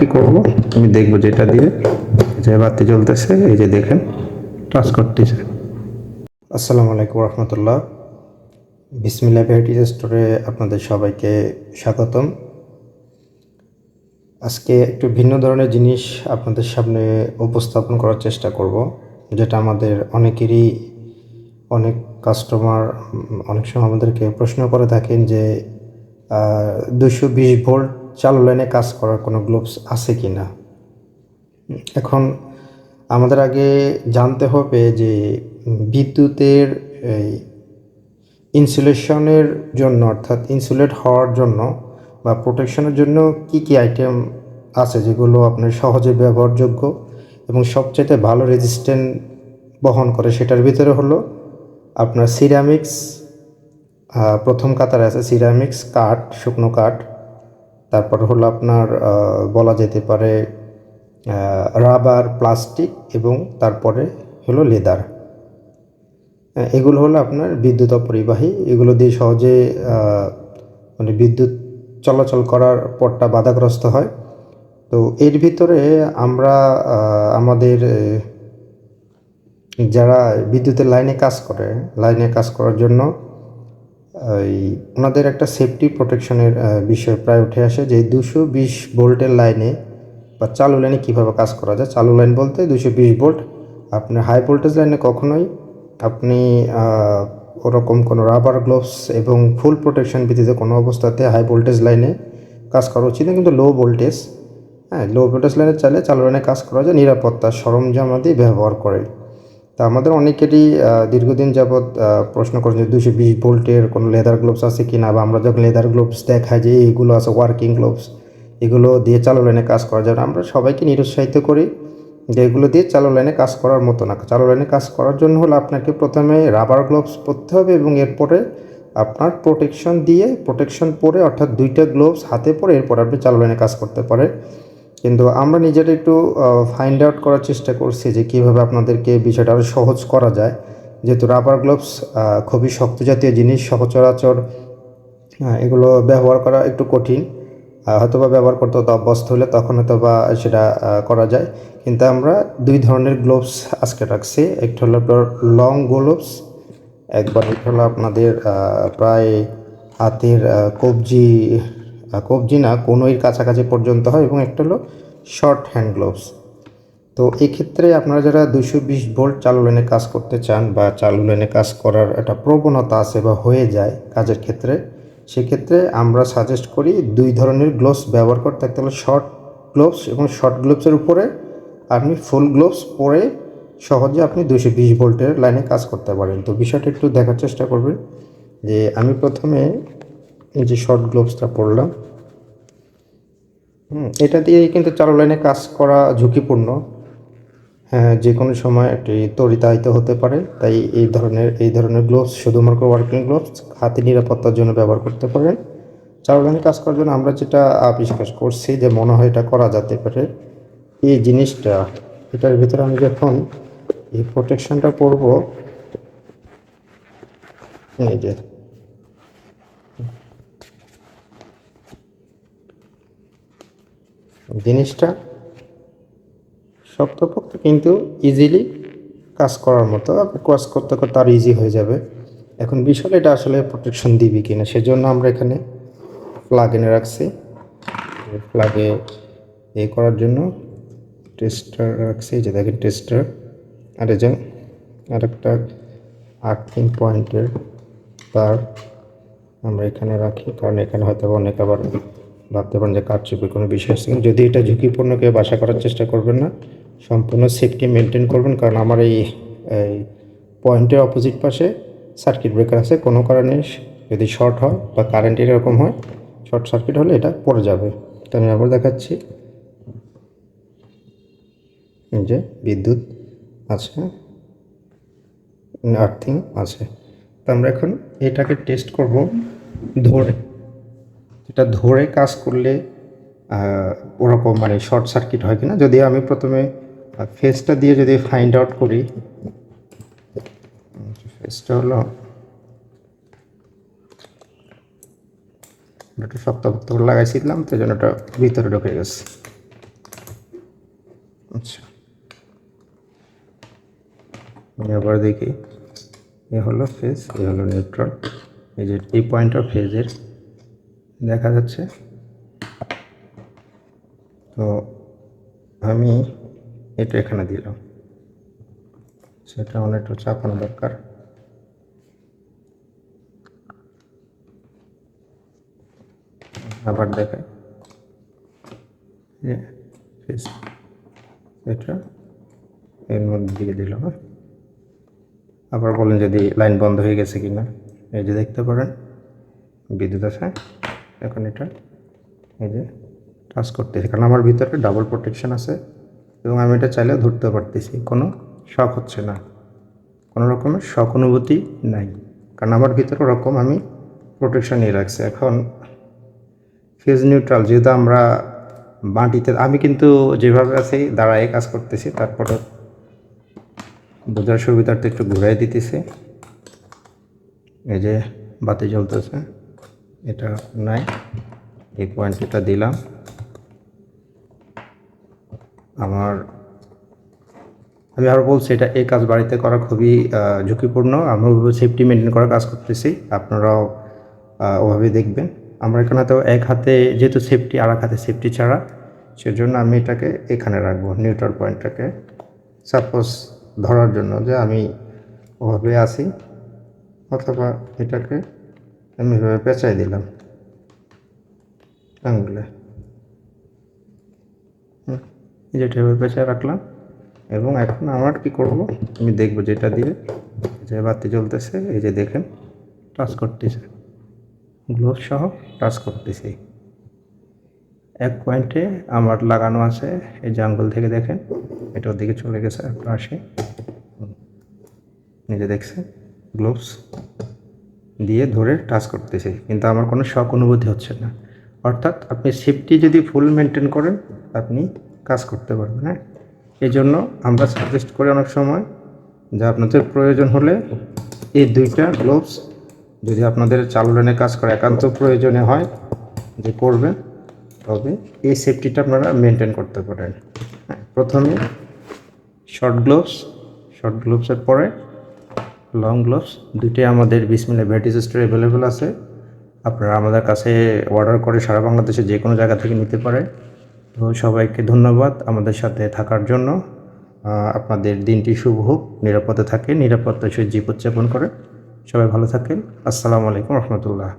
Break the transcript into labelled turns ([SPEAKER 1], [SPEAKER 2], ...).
[SPEAKER 1] কি করব? আমি দেখব যেটা দিয়ে যে বাতি জ্বলতেছে, এই যে দেখেন, টাচ করতেছে।
[SPEAKER 2] আসসালামু আলাইকুম রহমতুল্লাহ। বিসমিল্লা ভ্যারাইটিজ স্টোরে আপনাদের সবাইকে স্বাগতম। আজকে একটু ভিন্ন ধরনের জিনিস আপনাদের সামনে উপস্থাপন করার চেষ্টা করব, যেটা আমাদের অনেকেরই, অনেক কাস্টমার অনেক সময় আমাদেরকে প্রশ্ন করে থাকেন যে দুশো বিশ ভোল্ট চালু লাইনে কাজ করার কোনো গ্লোভস আছে কি না? এখন আমাদের আগে জানতে হবে যে বিদ্যুতের এই ইনসুলেশনের জন্য, অর্থাৎ ইনসুলেট হওয়ার জন্য বা প্রোটেকশনের জন্য কি কি আইটেম আছে যেগুলো আপনার সহজে ব্যবহারযোগ্য এবং সবচেয়ে ভালো রেজিস্ট্যান্ট বহন করে সেটার ভিতরে হলো আপনার সিরামিক্স প্রথম কাতারে আছে সিরামিক্স, কাঠ, শুকনো কাঠ তারপর হলো আপনার বলা যেতে পারে রাবার, প্লাস্টিক এবং তারপরে হলো লেদার। এগুলো হলো আপনার বিদ্যুৎ অপরিবাহী। এগুলো দিয়ে সহজে মানে বিদ্যুৎ চলাচল করার পরটা বাধাগ্রস্ত হয়। তো এর ভিতরে আমরা আমাদের যারা বিদ্যুতের লাইনে কাজ করে, লাইনে কাজ করার জন্য এই ওনাদের একটা সেফটি প্রোটেকশনের বিষয় প্রায় উঠে আসে যে দুশো বিশ ভোল্টের লাইনে বা চালু লাইনে কীভাবে কাজ করা যায়। চালু লাইন বলতে দুশো বিশ ভোল্ট আপনার হাই ভোল্টেজ লাইনে কখনোই আপনি ওরকম কোনো রাবার গ্লোভস এবং ফুল প্রোটেকশন ব্যতীত কোনো অবস্থাতে হাই ভোল্টেজ লাইনে কাজ করা উচিত কিন্তু লো ভোল্টেজ হ্যাঁ লো ভোল্টেজ লাইনে চালে চালু লাইনে কাজ করা যায়, নিরাপত্তা সরঞ্জাম আদি ব্যবহার করে। তা আমাদের অনেকেরই দীর্ঘদিন যাবৎ প্রশ্ন করেন যে দুশো বিশ ভোল্টের কোনো লেদার গ্লোভস আছে কি না বা আমরা যখন লেদার গ্লোভস দেখাই যে এইগুলো আছে ওয়ার্কিং গ্লোভস এগুলো দিয়ে চালু লাইনে কাজ করা না। আমরা সবাইকে নিরুৎসাহিত করি যে এগুলো দিয়ে চালু লাইনে কাজ করার মতো না। চালু লাইনে কাজ করার জন্য হলে আপনাকে প্রথমে রাবার গ্লোভস পরতে হবে এবং এরপরে আপনার প্রোটেকশন দিয়ে প্রোটেকশন পরে অর্থাৎ দুইটা গ্লোভস হাতে পরে এরপর আপনি চালু লাইনে কাজ করতে পারেন। কিন্তু আমরা নিজেরা একটু ফাইন্ড আউট করার চেষ্টা করছি যে কীভাবে আপনাদেরকে বিষয়টা আরও সহজ করা যায়। যেহেতু রাবার গ্লোভস খুবই শক্ত জাতীয় জিনিস সহচরাচর এগুলো ব্যবহার করা একটু কঠিন। হয়তো বা ব্যবহার করতে হতো অভ্যস্ত হলে তখন হয়তো বা সেটা করা যায়। কিন্তু আমরা দুই ধরনের গ্লোভস আজকে রাখছি। একটা হলো আপনার লং গ্লোভস একবার একটা হলো আপনাদের প্রায় হাতের কবজি কবজি না কোনোই কাছাকাছি পর্যন্ত হয় এবং একটা হলো শর্ট হ্যান্ড গ্লোভস তো এক্ষেত্রে আপনারা যারা দুশো বিশ ভোল্ট চালু লাইনে কাজ করতে চান বা চালু লাইনে কাজ করার একটা প্রবণতা আছে বা হয়ে যায় কাজের ক্ষেত্রে, সেক্ষেত্রে আমরা সাজেস্ট করি দুই ধরনের গ্লোভস ব্যবহার করতে। একটা হলো শর্ট গ্লোভস এবং শর্ট গ্লোভসের উপরে আপনি ফুল গ্লোভস পরে সহজে আপনি দুশো বিশ ভোল্টের লাইনে কাজ করতে পারেন। তো বিষয়টা একটু দেখার চেষ্টা করবেন যে আমি প্রথমে এই যে শর্ট গ্লোভসটা পরলাম। হুম, এটা দিয়েই কিন্তু চালু লাইনে কাজ করা ঝুঁকিপূর্ণ। হ্যাঁ যে কোনো সময় একটি তরিতায়িত হতে পারে তাই এই ধরনের এই ধরনের গ্লোভস শুধুমাত্র ওয়ার্কিং গ্লোভস হাতে নিরাপত্তার জন্য ব্যবহার করতে পারেন। চালু লাইনে কাজ করার জন্য আমরা যেটা আবিষ্কার করছি যে মনে হয় এটা করা যেতে পারে এই জিনিসটা। এটার ভিতরে আমি যখন এই প্রোটেকশনটা পরব এই যে জিনিসটা শক্তপোক্ত কিন্তু ইজিলি কাজ করার মতো। আপনি কাজ করতে করতে আরও ইজি হয়ে যাবে। এখন হলো এটা আসলে প্রোটেকশন দিবি কি কিনা, সেজন্য আমরা এখানে প্লাগ এনে রাখছি। প্লাগে এ করার জন্য টেস্টার রাখছি। যে দেখেন টেস্টার আর যে আরেকটা আর্থিং পয়েন্টের তার আমরা এখানে রাখি, কারণ এখানে হয়তো অনেক আবার ভাবতে পারেন যে কারচুপির কোনো বিষয় আছে কিন্তু যদি এটা ঝুঁকিপূর্ণ, কেউ বাসা করার চেষ্টা করবেন না। সম্পূর্ণ সেফটি মেনটেন করবেন, কারণ আমার এই পয়েন্টের অপোজিট পাশে সার্কিট ব্রেকার আছে। কোনো কারণে যদি শর্ট হয় বা কারেন্ট এরকম হয় শর্ট সার্কিট হলে এটা পড়ে যাবে। তো আমি আবার দেখাচ্ছি। যে বিদ্যুৎ আছে আর্থিং আছে। তো আমরা এখন এটাকে টেস্ট করব ধরে। এটা ধরে কাজ করলে ওরকম মানে শর্ট সার্কিট হয় কিনা যদি আমি প্রথমে ফেসটা দিয়ে যদি ফাইন্ড আউট করি ফেসটা হলো, একটু শক্ত শক্ত করে লাগাইছিলাম, তো জন্য ওটা ভিতরে ঢুকে গেছে।
[SPEAKER 1] আচ্ছা। আবার দেখি, এ হলো ফেজ এ হলো নিউট্রাল এই যে এই পয়েন্টটা ফেজের দেখা যাচ্ছে। তো আমি এটা এখানে দিলাম। সেটা অনেকটা চাপানো দরকার। আবার দেখাই। এটা এর মধ্যে দিয়ে দিলাম হ্যাঁ। আবার বলেন যদি লাইন বন্ধ হয়ে গেছে কি না এই যে দেখতে পারেন, বিদ্যুৎ আছে। এখন এটা এই যে টাচ করতেছি। কারণ আমার ভিতরে ডাবল প্রোটেকশন আছে এবং আমি এটা চাইলেও ধরতে পারতেছি। কোনো শখ হচ্ছে না। কোনো রকমের শখ অনুভূতি নাই। কারণ আমার ভিতরে ওরকম আমি প্রোটেকশন নিয়ে রাখছি। এখন ফেজ নিউট্রাল যেহেতু আমরা মাটিতে, আমি কিন্তু যেভাবে আছি, দাঁড়ায় কাজ করতেছি, তারপরে বোঝার সুবিধার্থে একটু ঘুরাই দিতেছি। এই যে বাতি জ্বলতেছে। এটা নাই। এই পয়েন্ট এটা দিলাম। আমার, আমি আরও বলছি, এটা এই কাজ বাড়িতে করা খুবই ঝুঁকিপূর্ণ। আমরা ওইভাবে সেফটি মেনটেন করার কাজ করতেছি। আপনারাও ওভাবে দেখবেন। আমরা এখানে তো এক হাতে, যেহেতু সেফটি আর এক হাতে সেফটি ছাড়া, সেজন্য আমি এটাকে এখানে রাখব নিউট্রাল পয়েন্টটাকে সাপোজ ধরার জন্য যে আমি ওভাবে আসি অথবা এটাকে আমি এভাবে পেঁচাই দিলাম। আঙুলে। হুম, এই যেটা এভাবে পেঁচায় রাখলাম। এবং এখন আমার কি করব? আমি দেখব যেটা দিয়ে। যে বাতি জ্বলতেছে এই যে দেখেন। টাচ করতেছে। গ্লোভ সহ টাচ করতেছি। এক পয়েন্টে আমার লাগানো আছে এই যে আঙ্গুল থেকে দেখেন। এটা ওদিকে চলে গেছে একটু আসে নিজে দেখছে গ্লোভস। দিয়ে ধরে টাচ করতেছি, কিন্তু আমার কোনো শখ অনুভূতি হচ্ছে না। অর্থাৎ আপনি সেফটি যদি ফুল মেনটেন করেন, আপনি কাজ করতে পারবেন হ্যাঁ? এই জন্য আমরা সাজেস্ট করি অনেক সময় যে আপনাদের প্রয়োজন হলে এই দুইটা গ্লোভস যদি আপনাদের চালু লাইনে কাজ করে একান্ত প্রয়োজনে হয়, যে করবেন, তবে এই সেফটিটা আপনারা মেনটেন করতে পারেন হ্যাঁ? প্রথমে শর্ট গ্লোভস শর্ট গ্লোভসের পরে লং গ্লোভস দুটি আমাদের বিসমিল্লা ভ্যাটিস স্টোর অ্যাভেলেবেল আছে। আপনারা আমাদের কাছে অর্ডার করে সারা বাংলাদেশে যে কোনো জায়গা থেকে নিতে পারে তো সবাইকে ধন্যবাদ আমাদের সাথে থাকার জন্য। আপনাদের দিনটি শুভ হোক, নিরাপদে থাকে নিরাপত্তা সহ জীব উদযাপন করে সবাই ভালো থাকেন। আসসালামু আলাইকুম রহমতুল্লাহ।